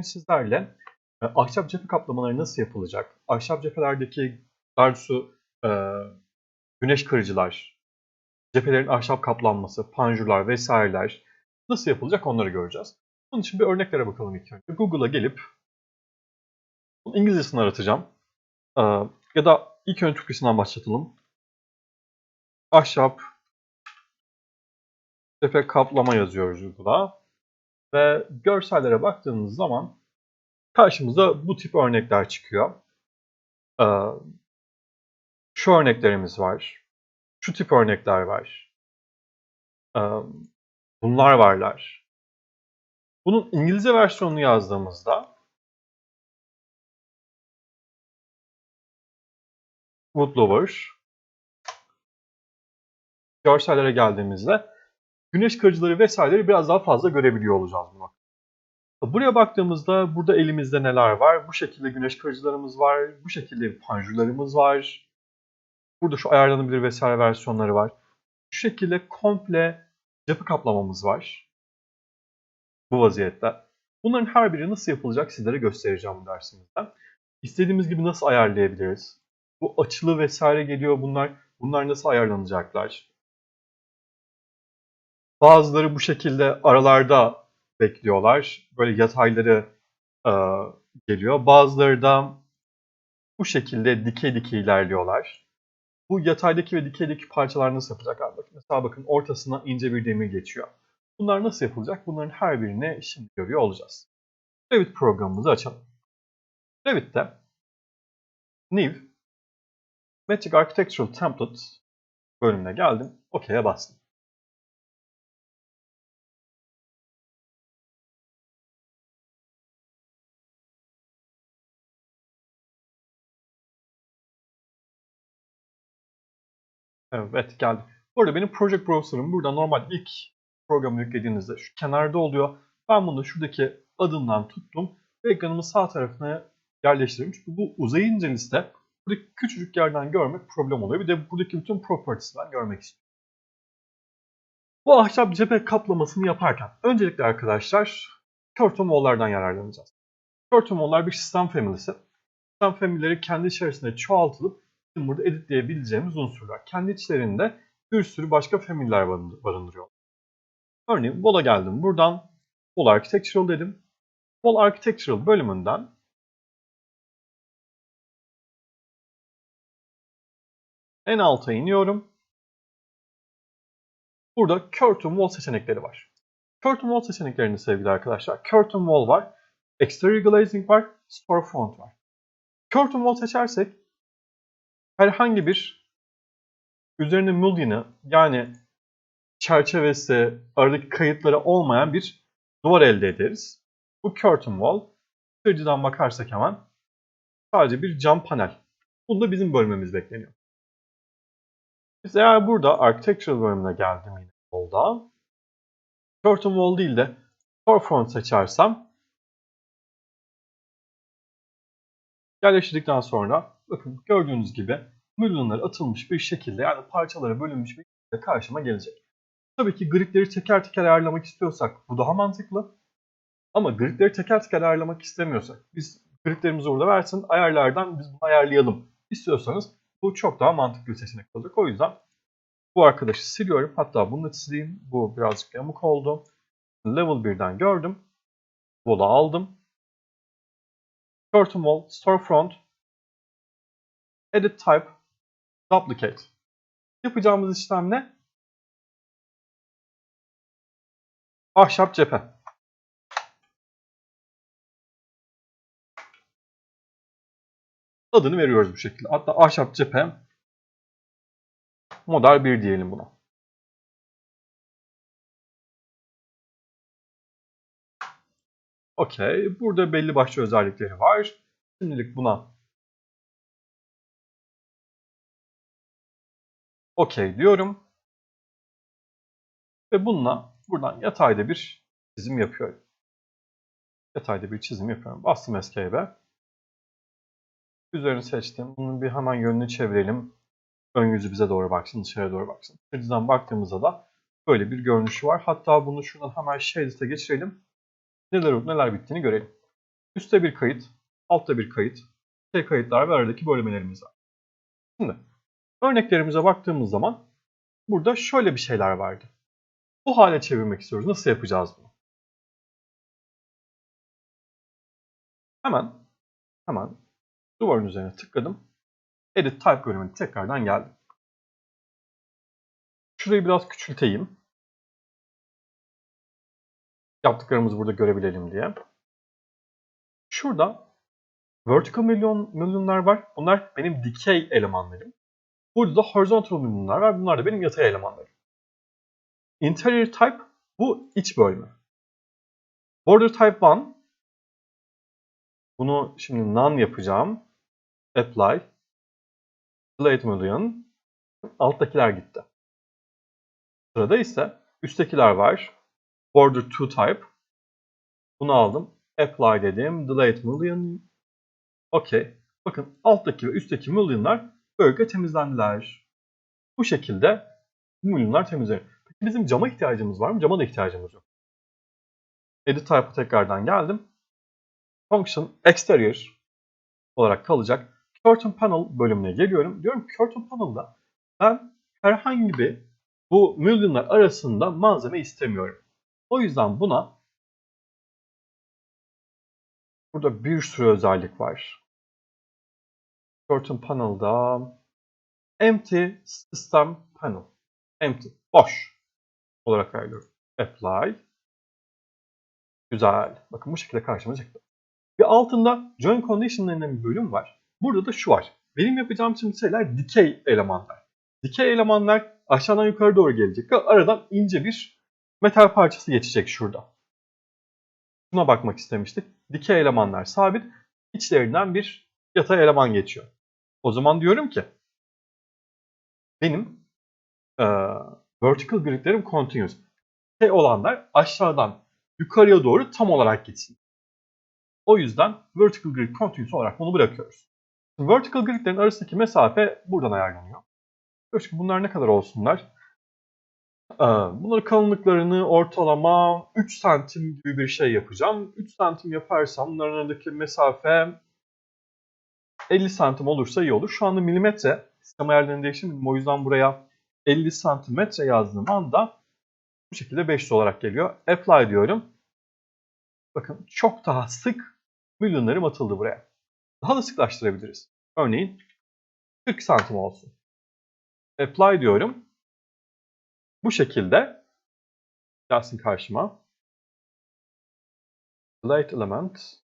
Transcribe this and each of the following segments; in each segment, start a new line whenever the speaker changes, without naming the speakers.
bugün sizlerle e, ahşap cephe kaplamaları nasıl yapılacak? Ahşap cephelerdeki doğrusu, e, güneş kırıcılar, cephelerin ahşap kaplanması, panjurlar vesaireler nasıl yapılacak onları göreceğiz. Bunun için bir örneklere bakalım ilk önce. Google'a gelip İngilizcesini aratacağım. E, ya da ilk önce Türkçesinden başlatalım. Ahşap cephe kaplama yazıyoruz Google'a. Ve görsellere baktığımız zaman karşımıza bu tip örnekler çıkıyor. Ee, şu örneklerimiz var. Şu tip örnekler var. Ee, bunlar varlar. Bunun İngilizce versiyonunu yazdığımızda Woodlover görsellere geldiğimizde güneş kırıcıları vesaireleri biraz daha fazla görebiliyor olacağız bunu. Buraya baktığımızda burada elimizde neler var? Bu şekilde güneş kırıcılarımız var. Bu şekilde panjurlarımız var. Burada şu ayarlanabilir vesaire versiyonları var. Şu şekilde komple cephe kaplamamız var. Bu vaziyette. Bunların her biri nasıl yapılacak sizlere göstereceğim bu dersimizde. İstediğimiz gibi nasıl ayarlayabiliriz? Bu açılı vesaire geliyor bunlar. Bunlar nasıl ayarlanacaklar? Bazıları bu şekilde aralarda bekliyorlar. Böyle yatayları e, geliyor. Bazıları da bu şekilde dikey dikey ilerliyorlar. Bu yataydaki ve dikeydeki parçalar nasıl yapılacak abi? Mesela bakın ortasına ince bir demir geçiyor. Bunlar nasıl yapılacak? Bunların her birini şimdi görüyor olacağız. Revit programımızı açalım. Revit'te New Magic Architectural Template bölümüne geldim. OK'ye bastım. Evet geldi. Bu arada benim Project Browser'ım burada normal ilk programı yüklediğinizde şu kenarda oluyor. Ben bunu şuradaki adından tuttum ve ekranımın sağ tarafına yerleştirdim. Çünkü bu uzayınca liste buradaki küçücük yerden görmek problem oluyor. Bir de buradaki bütün properties'den görmek istiyorum. Bu ahşap cephe kaplamasını yaparken öncelikle arkadaşlar curtain wall'lardan yararlanacağız. Curtain wall'lar bir sistem family'si. Sistem family'leri kendi içerisinde çoğaltılıp bizim burada editleyebileceğimiz unsurlar. Kendi içlerinde bir sürü başka familler barındırıyor. Örneğin Wall'a geldim. Buradan Wall Architectural dedim. Wall Architectural bölümünden en alta iniyorum. Burada Curtain Wall seçenekleri var. Curtain Wall seçeneklerinde sevgili arkadaşlar. Curtain Wall var. Exterior Glazing var. Storefront var. Curtain Wall seçersek herhangi bir üzerine mulline'ı yani çerçevesi, aradaki kayıtları olmayan bir duvar elde ederiz. Bu curtain wall. Kırıcıdan bakarsak hemen sadece bir cam panel. Bunda bizim bölmemiz bekleniyor. Biz eğer burada architectural bölümüne geldim yine wall'da. Curtain wall değil de storefront seçersem yerleştirdikten sonra bakın gördüğünüz gibi milyonlar atılmış bir şekilde yani parçalara bölünmüş bir şekilde karşıma gelecek. Tabii ki gridleri teker teker ayarlamak istiyorsak bu daha mantıklı. Ama gridleri teker teker ayarlamak istemiyorsak biz gridlerimizi orada versin ayarlardan biz bunu ayarlayalım istiyorsanız bu çok daha mantıklı bir seçenek olacak. O yüzden bu arkadaşı siliyorum. Hatta bunu da sileyim. Bu birazcık yamuk oldu. Level 1'den gördüm. Wall'u aldım. Curtain Wall, Storefront, Edit Type, Duplicate. Yapacağımız işlem ne? Ahşap cephe. Adını veriyoruz bu şekilde. Hatta ahşap cephe model 1 diyelim buna. Okey. Burada belli başlı özellikleri var. Şimdilik buna okey diyorum. Ve bununla buradan yatayda bir çizim yapıyorum. Yatayda bir çizim yapıyorum. Bastım Escape'e. Üzerini seçtim. Bunun bir hemen yönünü çevirelim. Ön yüzü bize doğru baksın, dışarıya doğru baksın. Kırıcıdan baktığımızda da böyle bir görünüşü var. Hatta bunu şuradan hemen Shades'e geçirelim. Neler olup neler bittiğini görelim. Üste bir kayıt, altta bir kayıt, şey kayıtlar ve aradaki bölmelerimiz var. Şimdi örneklerimize baktığımız zaman burada şöyle bir şeyler vardı. Bu hale çevirmek istiyoruz. Nasıl yapacağız bunu? Hemen hemen duvarın üzerine tıkladım. Edit Type bölümüne tekrardan geldim. Şurayı biraz küçülteyim. Yaptıklarımızı burada görebilelim diye. Şurada vertical milyon, milyonlar var. Bunlar benim dikey elemanlarım. Burada da horizontal milyonlar var. Bunlar da benim yatay elemanlarım. Interior type bu iç bölme. Border type 1 bunu şimdi none yapacağım. Apply. Delete million. Alttakiler gitti. Sırada ise üsttekiler var. Border to type. Bunu aldım. Apply dedim. Delete million. OK. Bakın alttaki ve üstteki millionlar böylece temizlendiler. Bu şekilde bu millionlar temizleniyor. Peki bizim cama ihtiyacımız var mı? Cama da ihtiyacımız yok. Edit type'a tekrardan geldim. Function exterior olarak kalacak. Curtain panel bölümüne geliyorum. Diyorum curtain panel'da ben herhangi bir bu millionlar arasında malzeme istemiyorum. O yüzden buna burada bir sürü özellik var. Curtain panel'da empty system panel. Empty. Boş olarak ayarlıyorum. Apply. Güzel. Bakın bu şekilde karşıma çıktı. Ve altında join condition denilen bir bölüm var. Burada da şu var. Benim yapacağım şimdi şeyler dikey elemanlar. Dikey elemanlar aşağıdan yukarı doğru gelecek ve aradan ince bir metal parçası geçecek şurada. Buna bakmak istemiştik. Dikey elemanlar sabit, içlerinden bir yatay eleman geçiyor. O zaman diyorum ki benim e, vertical gridlerim continuous. Dikey olanlar aşağıdan yukarıya doğru tam olarak gitsin. O yüzden vertical grid continuous olarak bunu bırakıyoruz. Vertical gridlerin arasındaki mesafe buradan ayarlanıyor. Ki bunlar ne kadar olsunlar? Bunların kalınlıklarını ortalama 3 santim gibi bir şey yapacağım. 3 santim yaparsam bunların arasındaki mesafe 50 santim olursa iyi olur. Şu anda milimetre sistem ayarlarını değiştirmedim. O yüzden buraya 50 santimetre yazdığım anda bu şekilde 500 olarak geliyor. Apply diyorum. Bakın çok daha sık milyonlarım atıldı buraya. Daha da sıklaştırabiliriz. Örneğin 40 santim olsun. Apply diyorum. Bu şekilde gelsin karşıma. Light element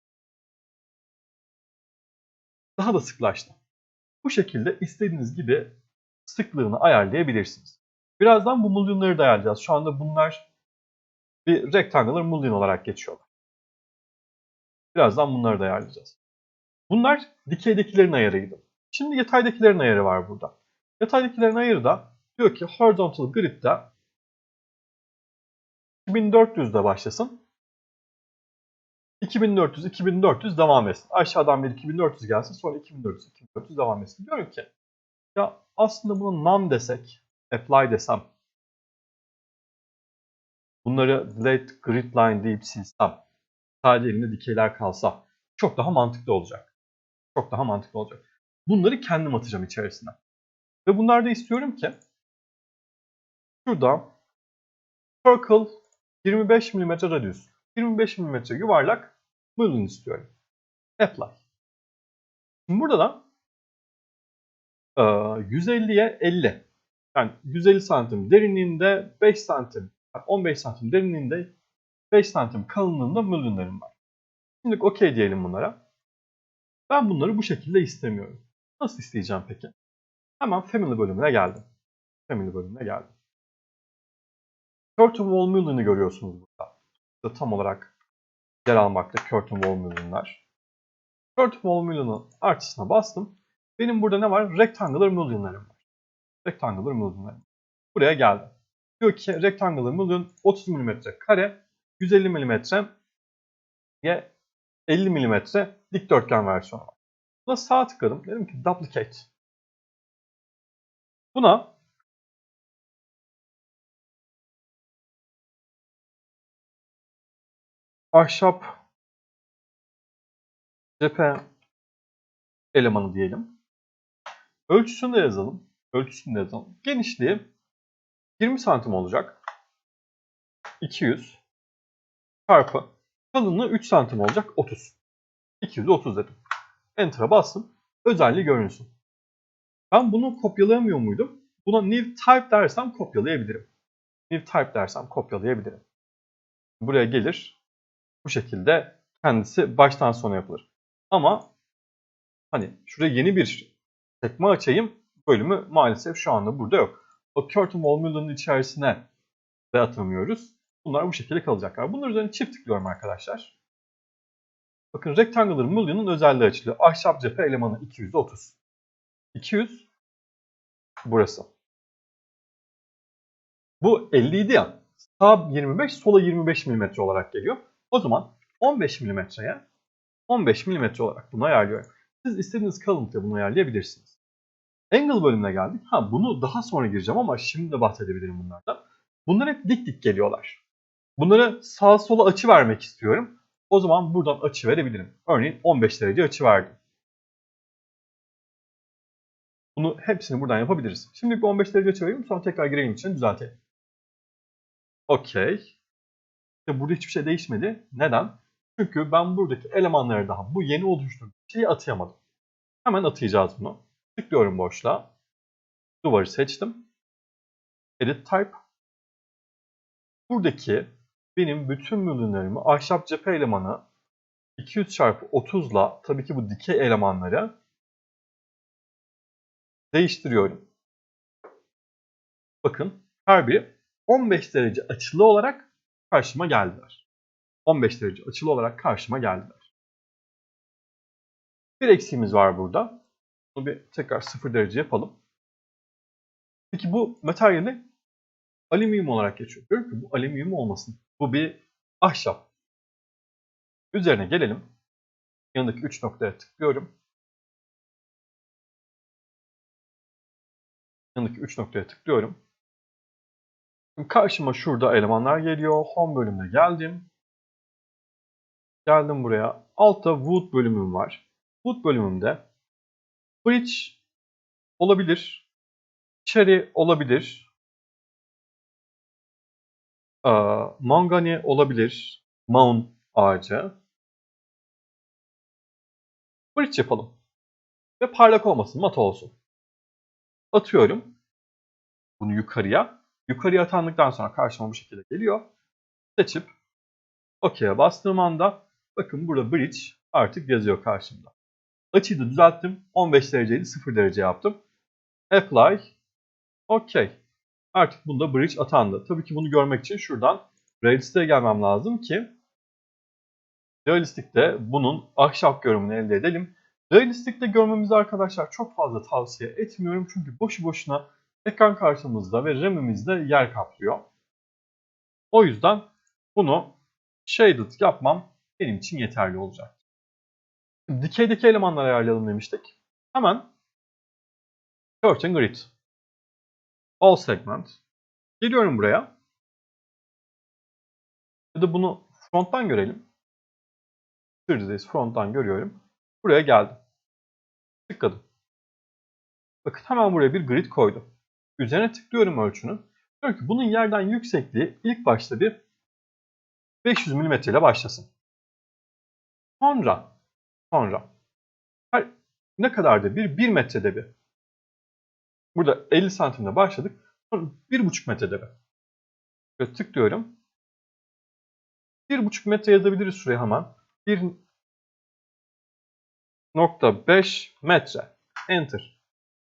daha da sıklaştı. Bu şekilde istediğiniz gibi sıklığını ayarlayabilirsiniz. Birazdan bu milyonları da ayarlayacağız. Şu anda bunlar bir rectangular million olarak geçiyorlar. Birazdan bunları da ayarlayacağız. Bunlar dikeydekilerin ayarıydı. Şimdi yataydakilerin ayarı var burada. Yataydakilerin ayarı da diyor ki horizontal grid'de 2400'de başlasın. 2400, 2400 devam etsin. Aşağıdan bir 2400 gelsin sonra 2400, 2400 devam etsin. Diyorum ki ya aslında bunu none desek, apply desem bunları delete grid line deyip silsem sadece elinde dikeyler kalsa çok daha mantıklı olacak. Çok daha mantıklı olacak. Bunları kendim atacağım içerisine. Ve bunlarda istiyorum ki şurada circle 25 mm radius 25 mm yuvarlak bölün istiyorum. Apply. Şimdi burada da 150'ye 50. Yani 150 santim derinliğinde 5 santim, 15 santim derinliğinde 5 santim kalınlığında mülünlerim var. Şimdi OK diyelim bunlara. Ben bunları bu şekilde istemiyorum. Nasıl isteyeceğim peki? Hemen Family bölümüne geldim. Family bölümüne geldim. Curtain Wall Mullen'ı görüyorsunuz burada. Burada. Tam olarak yer almakta Curtain Wall Mullen'lar. Curtain Wall Mullen'ın artısına bastım. Benim burada ne var? Rectangular Mullen'larım var. Rectangular Mullen'larım. Buraya geldim. Diyor ki Rectangular Mullen 30 mm kare, 150 mm ye 50 mm dikdörtgen versiyonu var. Buna sağ tıkladım. Dedim ki Duplicate. Buna ahşap cephe elemanı diyelim. Ölçüsünü de yazalım. Ölçüsünü de yazalım. Genişliği 20 santim olacak. 200 çarpı kalınlığı 3 santim olacak 30. 230 dedim. Enter'a bastım. Özelliği görünsün. Ben bunu kopyalayamıyor muydum? Buna new type dersem kopyalayabilirim. New type dersem kopyalayabilirim. Buraya gelir. Bu şekilde kendisi baştan sona yapılır. Ama hani şuraya yeni bir sekme açayım. Bölümü maalesef şu anda burada yok. O curtain wall içerisine de atamıyoruz. Bunlar bu şekilde kalacaklar. Bunlar üzerine çift tıklıyorum arkadaşlar. Bakın Rectangular Mullion'un özelliği açılıyor. Ahşap cephe elemanı 230. 200 burası. Bu 50 idi ya. Sağ 25, sola 25 mm olarak geliyor. O zaman 15 mm'ye 15 mm olarak bunu ayarlıyorum. Siz istediğiniz kalınlıkta bunu ayarlayabilirsiniz. Angle bölümüne geldik. Ha bunu daha sonra gireceğim ama şimdi de bahsedebilirim bunlardan. Bunlar hep dik dik geliyorlar. Bunları sağa sola açı vermek istiyorum. O zaman buradan açı verebilirim. Örneğin 15 derece açı verdim. Bunu hepsini buradan yapabiliriz. Şimdi bir 15 derece açı vereyim sonra tekrar gireyim için düzeltelim. Okey. Burada hiçbir şey değişmedi. Neden? Çünkü ben buradaki elemanları daha bu yeni oluşturduğum şeyi atayamadım. Hemen atayacağız bunu. Tıklıyorum boşluğa. Duvarı seçtim. Edit Type. Buradaki benim bütün ürünlerimi ahşap cephe elemanı 200 çarpı 30 ile tabii ki bu dikey elemanları değiştiriyorum. Bakın her biri 15 derece açılı olarak karşıma geldiler. 15 derece açılı olarak karşıma geldiler. Bir eksiğimiz var burada. Bunu bir tekrar 0 derece yapalım. Peki bu materyali alüminyum olarak geçiyor. Diyorum ki bu alüminyum olmasın. Bu bir ahşap. Üzerine gelelim. Yanındaki 3 noktaya tıklıyorum. Yanındaki 3 noktaya tıklıyorum. Karşıma şurada elemanlar geliyor. Home bölümüne geldim. Geldim buraya. Altta Wood bölümüm var. Wood bölümümde Bridge olabilir. Cherry olabilir. Ee, mangani olabilir. Maun ağacı. Bridge yapalım. Ve parlak olmasın, mat olsun. Atıyorum. Bunu yukarıya. Yukarıya atandıktan sonra karşıma bu şekilde geliyor. Seçip OK'ye bastığım anda bakın burada bridge artık yazıyor karşımda. Açıyı da düzelttim. 15 dereceydi 0 derece yaptım. Apply. OK. Artık bunda bridge atandı. Tabii ki bunu görmek için şuradan Realistic'e gelmem lazım ki Realistic'te bunun ahşap görünümünü elde edelim. Realistic'te görmemizi arkadaşlar çok fazla tavsiye etmiyorum. Çünkü boşu boşuna ekran karşımızda ve RAM'imizde yer kaplıyor. O yüzden bunu shaded yapmam benim için yeterli olacak. Dikeydeki elemanları ayarlayalım demiştik. Hemen Curtain Grid. All Segment. Geliyorum buraya. Ya da bunu fronttan görelim. 3D'deyiz. Fronttan görüyorum. Buraya geldim. Tıkladım. Bakın hemen buraya bir grid koydum. Üzerine tıklıyorum ölçünü. Diyor ki bunun yerden yüksekliği ilk başta bir 500 mm ile başlasın. Sonra sonra her, ne kadardı? Bir 1 metrede bir. Burada 50 santimde başladık. Sonra 1,5 metrede bir. Böyle tıklıyorum. 1,5 metre yazabiliriz şuraya hemen. 1.5 metre. Enter.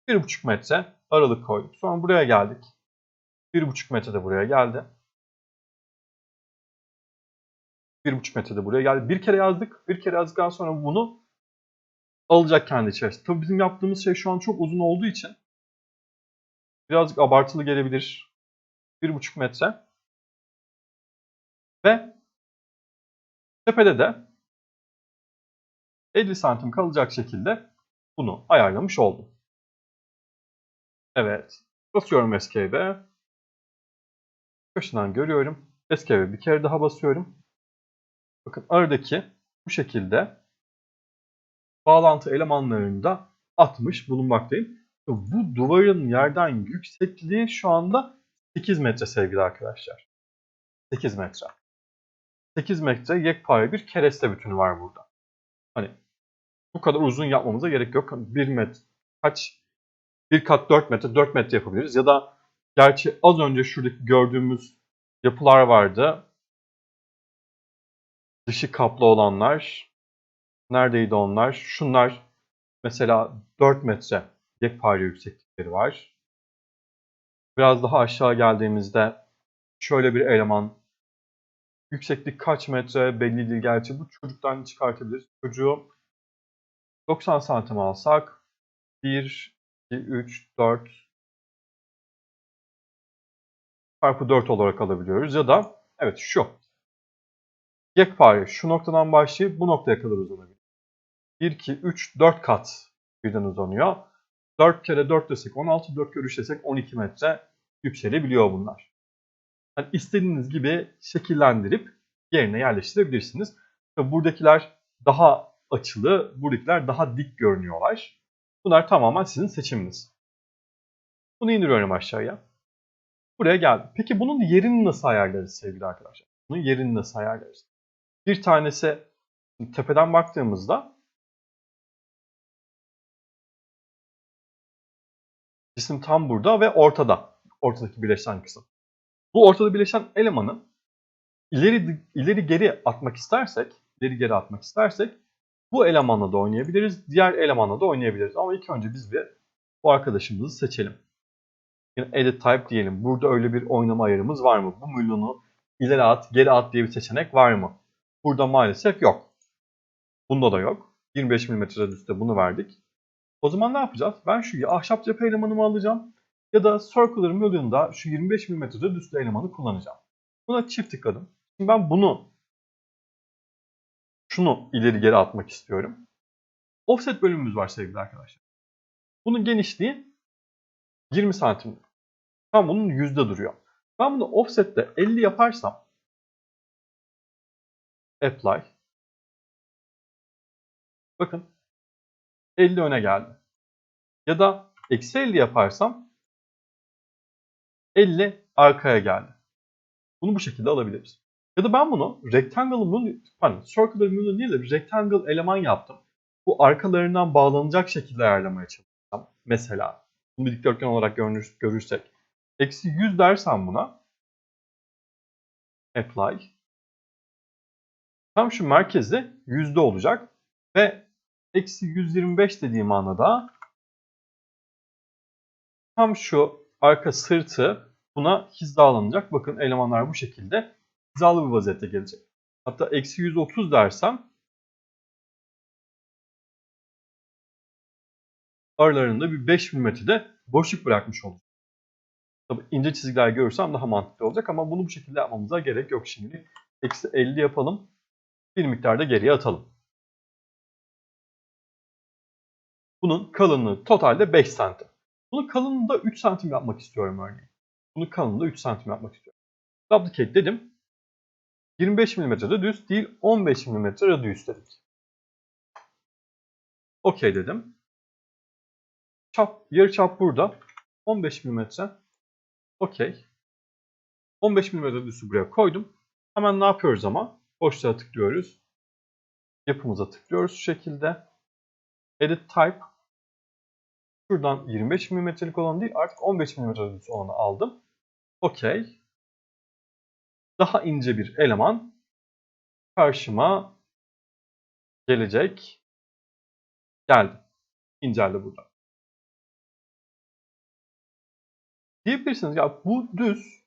1,5 metre aralık koyduk. Sonra buraya geldik. 1,5 metre de buraya geldi. 1,5 metre de buraya geldi. Bir kere yazdık. Bir kere yazdıktan sonra bunu alacak kendi içerisinde. Tabii bizim yaptığımız şey şu an çok uzun olduğu için birazcık abartılı gelebilir. 1,5 metre. Ve tepede de 50 santim kalacak şekilde bunu ayarlamış oldum. Evet. Basıyorum Escape'e. Köşeden görüyorum. Escape'e bir kere daha basıyorum. Bakın aradaki bu şekilde bağlantı elemanlarını da atmış bulunmaktayım. Bu duvarın yerden yüksekliği şu anda 8 metre sevgili arkadaşlar. 8 metre. 8 metre yekpare bir kereste bütünü var burada. Hani bu kadar uzun yapmamıza gerek yok. 1 metre kaç? Bir kat 4 metre, 4 metre yapabiliriz. Ya da gerçi az önce şuradaki gördüğümüz yapılar vardı. Dışı kaplı olanlar. Neredeydi onlar? Şunlar mesela 4 metre yekpare yükseklikleri var. Biraz daha aşağı geldiğimizde şöyle bir eleman yükseklik kaç metre belli değil gerçi bu çocuktan çıkartabiliriz. Çocuğu 90 santim alsak 1, 2, 3, 4 çarpı 4 olarak alabiliyoruz. Ya da evet şu yekpare şu noktadan başlayıp bu noktaya kadar uzanabilir. 1, 2, 3, 4 kat birden uzanıyor. 4 kere 4 desek 16, 4 kere 3 desek 12 metre yükselebiliyor bunlar. Yani istediğiniz gibi şekillendirip yerine yerleştirebilirsiniz. Buradakiler daha açılı, buradakiler daha dik görünüyorlar. Bunlar tamamen sizin seçiminiz. Bunu indiriyorum aşağıya. Buraya geldim. Peki bunun yerini nasıl ayarlarız sevgili arkadaşlar? Bunun yerini nasıl ayarlarız? Bir tanesi tepeden baktığımızda cisim tam burada ve ortada. Ortadaki birleşen kısım. Bu ortada birleşen elemanı ileri ileri geri atmak istersek, ileri geri atmak istersek bu elemanla da oynayabiliriz, diğer elemanla da oynayabiliriz. Ama ilk önce biz bir bu arkadaşımızı seçelim. Yani edit type diyelim. Burada öyle bir oynama ayarımız var mı? Bu milyonu ileri at, geri at diye bir seçenek var mı? Burada maalesef yok. Bunda da yok. 25 mm radiüste bunu verdik. O zaman ne yapacağız? Ben şu ahşap cephe elemanımı alacağım. Ya da Circular Million'da şu 25 mm radiüste elemanı kullanacağım. Buna çift tıkladım. Şimdi ben bunu şunu ileri geri atmak istiyorum. Offset bölümümüz var sevgili arkadaşlar. Bunun genişliği 20 santim. Tam bunun yüzde duruyor. Ben bunu offset'te 50 yaparsam apply bakın 50 öne geldi. Ya da eksi 50 yaparsam 50 arkaya geldi. Bunu bu şekilde alabiliriz. Ya da ben bunu rectangle'ımın, pardon circular moon'u değil de rectangle eleman yaptım. Bu arkalarından bağlanacak şekilde ayarlamaya çalışacağım. Mesela bunu bir dikdörtgen olarak görünür, görürsek. Eksi 100 dersem buna apply. Tam şu merkezde yüzde olacak ve eksi 125 dediğim anda da tam şu arka sırtı buna hizalanacak. Bakın elemanlar bu şekilde hizalı bir vaziyette gelecek. Hatta eksi 130 dersem aralarında bir 5 mm'de boşluk bırakmış olur. Tabi ince çizgiler görürsem daha mantıklı olacak ama bunu bu şekilde yapmamıza gerek yok şimdi. Eksi 50 yapalım. Bir miktar da geriye atalım. Bunun kalınlığı totalde 5 santim. Bunu kalınlığı da 3 santim yapmak istiyorum örneğin. Bunu kalınlığı 3 santim yapmak istiyorum. Duplicate dedim. 25 mm düz değil 15 mm radius dedik. OK dedim. Çap, yarı çap burada. 15 mm. OK. 15 mm radius'u buraya koydum. Hemen ne yapıyoruz ama? Boşluğa tıklıyoruz. Yapımıza tıklıyoruz şu şekilde. Edit type. Şuradan 25 mm'lik olan değil artık 15 mm radius olanı aldım. OK daha ince bir eleman karşıma gelecek. Geldi. İnceldi burada. Diyebilirsiniz ya bu düz.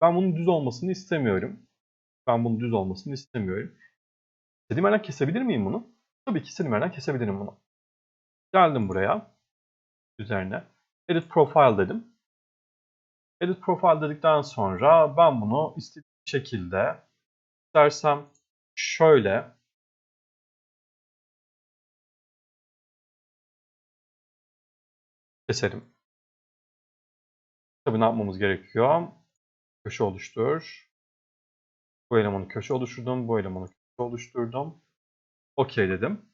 Ben bunun düz olmasını istemiyorum. Ben bunun düz olmasını istemiyorum. İstediğim yerden kesebilir miyim bunu? Tabii ki istediğim yerden kesebilirim bunu. Geldim buraya. Üzerine. Edit Profile dedim. Edit Profile dedikten sonra ben bunu istediğim şekilde istersem şöyle keserim. Tabii ne yapmamız gerekiyor? Köşe oluştur. Bu elemanı köşe oluşturdum. Bu elemanı köşe oluşturdum. OK dedim.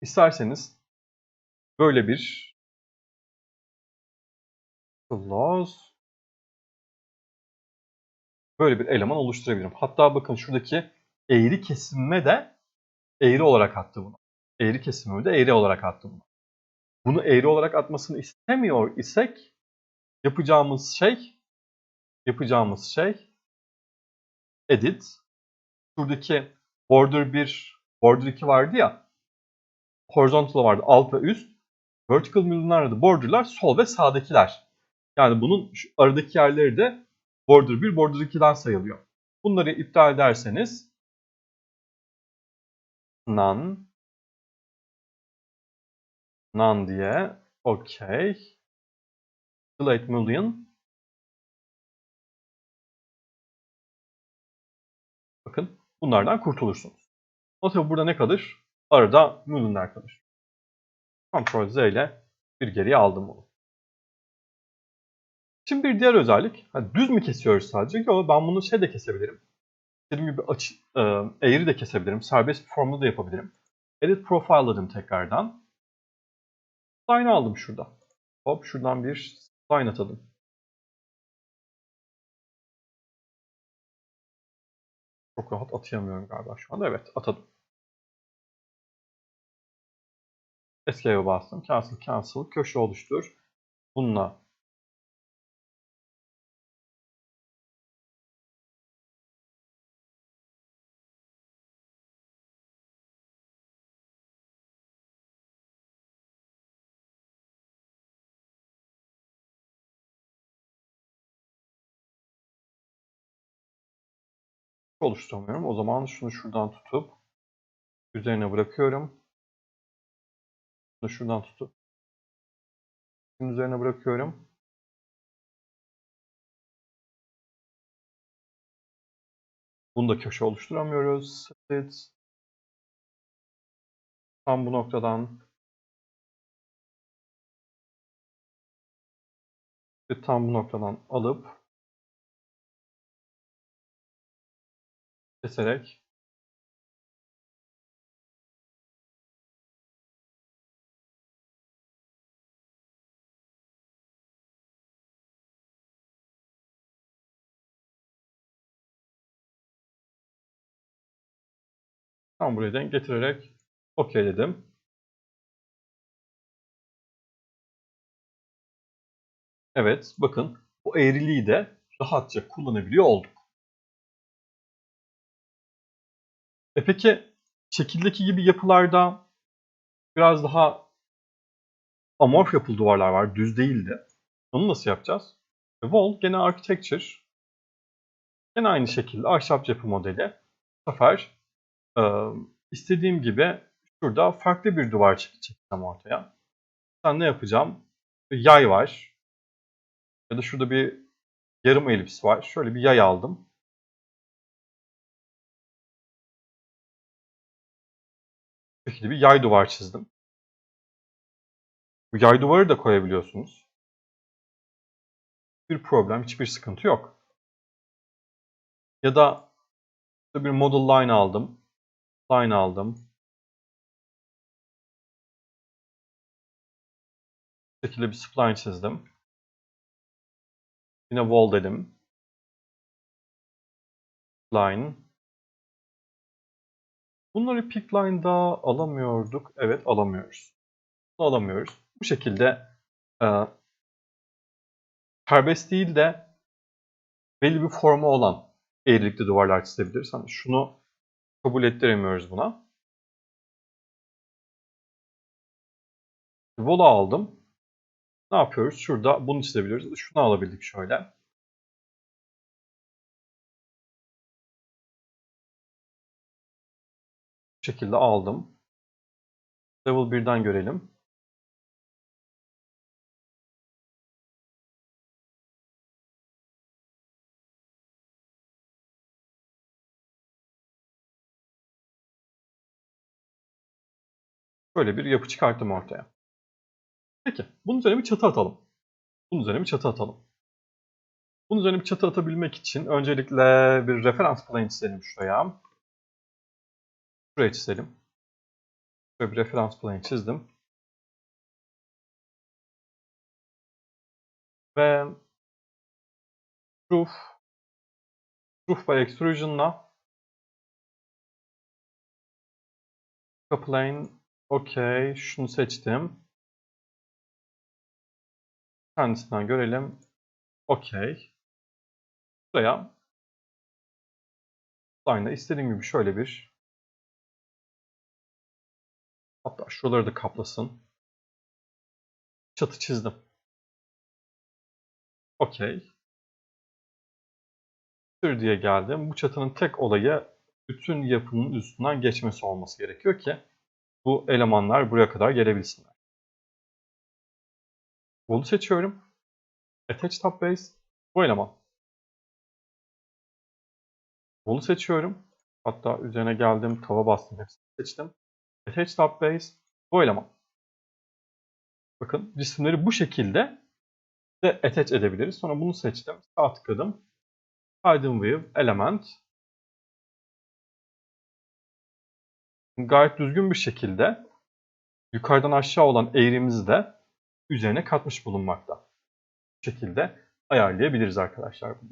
isterseniz böyle bir clause böyle bir eleman oluşturabilirim. Hatta bakın şuradaki eğri kesinme de eğri olarak attı bunu. Eğri kesinimi de eğri olarak attı bunu. Bunu eğri olarak atmasını istemiyor isek yapacağımız şey yapacağımız şey edit şuradaki border 1 border 2 vardı ya horizontal vardı alt ve üst vertical milion'larda borderlar sol ve sağdakiler. Yani bunun şu aradaki yerleri de border 1 border 2'den sayılıyor. Bunları iptal ederseniz none none diye OK delete million Bakın bunlardan kurtulursunuz. Ama tabi burada ne kalır? Arada millionler kalır. Ctrl Z ile bir geriye aldım bunu. Şimdi bir diğer özellik. Hani düz mü kesiyoruz sadece? Yok ben bunu şey de kesebilirim. İstediğim gibi açı, e, eğri de kesebilirim. Serbest bir formda da yapabilirim. Edit Profile dedim tekrardan. Line aldım şurada. Hop şuradan bir line atadım. Çok rahat atayamıyorum galiba şu anda. Evet atadım. Escape'e bastım. Cancel, cancel. Köşe oluştur. Bununla oluşturamıyorum. O zaman şunu şuradan tutup üzerine bırakıyorum. Bunu şuradan tutup şunun üzerine bırakıyorum. Bunu da köşe oluşturamıyoruz. Split. Tam bu noktadan tam bu noktadan alıp keserek tam buraya denk getirerek OK dedim. Evet, bakın bu eğriliği de rahatça kullanabiliyor olduk. E peki şekildeki gibi yapılarda biraz daha amorf yapılı duvarlar var, düz değildi. Onu nasıl yapacağız? E, Wall gene architecture. Gene aynı şekilde ahşap yapı modeli. Bu sefer e, istediğim gibi şurada farklı bir duvar çekeceğim ortaya. Ben ne yapacağım? Bir yay var. Ya da şurada bir yarım elips var. Şöyle bir yay aldım. Şekilde bir yay duvar çizdim. Bu yay duvarı da koyabiliyorsunuz. Bir problem, hiçbir sıkıntı yok. Ya da bir model line aldım. Line aldım. Bu şekilde bir spline çizdim. Yine wall dedim. Line. Bunları pick line'da alamıyorduk. Evet alamıyoruz. Bunu alamıyoruz. Bu şekilde e, serbest değil de belli bir formu olan eğrilikli duvarlar çizebiliriz. Hani şunu kabul ettiremiyoruz buna. Vola aldım. Ne yapıyoruz? Şurada bunu çizebiliriz. Şunu alabildik şöyle. Şekilde aldım. Level 1'den görelim. Böyle bir yapı çıkarttım ortaya. Peki, bunun üzerine bir çatı atalım. Bunun üzerine bir çatı atalım. Bunun üzerine bir çatı atabilmek için öncelikle bir referans plane çizelim şuraya. Şuraya çizelim. Şöyle bir referans plane çizdim. Ve proof proof by extrusion'la plane okey şunu seçtim. Kendisinden görelim. Okey. Buraya Line'a istediğim gibi şöyle bir hatta şuraları da kaplasın. Çatı çizdim. Okey. Tür diye geldim. Bu çatının tek olayı bütün yapının üstünden geçmesi olması gerekiyor ki bu elemanlar buraya kadar gelebilsinler. Wall'u seçiyorum. Attach Tab Base. Bu eleman. Wall'u seçiyorum. Hatta üzerine geldim, tava bastım, hepsini seçtim. Attach Tab Base. Bu eleman. Bakın cisimleri bu şekilde de attach edebiliriz. Sonra bunu seçtim. Sağ tıkladım. Hidden View Element. Gayet düzgün bir şekilde yukarıdan aşağı olan eğrimizi de üzerine katmış bulunmakta. Bu şekilde ayarlayabiliriz arkadaşlar bunu.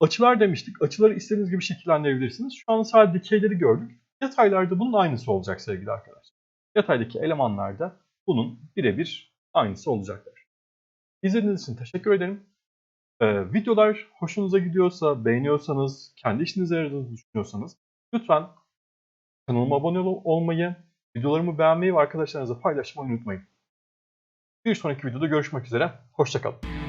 Açılar demiştik. Açıları istediğiniz gibi şekillendirebilirsiniz. Şu an sadece dikeyleri gördük. Yataylarda bunun aynısı olacak sevgili arkadaşlar. Yataydaki elemanlarda bunun birebir aynısı olacaklar. İzlediğiniz için teşekkür ederim. Ee, videolar hoşunuza gidiyorsa, beğeniyorsanız, kendi işinize yaradığını düşünüyorsanız lütfen kanalıma abone olmayı, videolarımı beğenmeyi ve arkadaşlarınızla paylaşmayı unutmayın. Bir sonraki videoda görüşmek üzere. Hoşçakalın.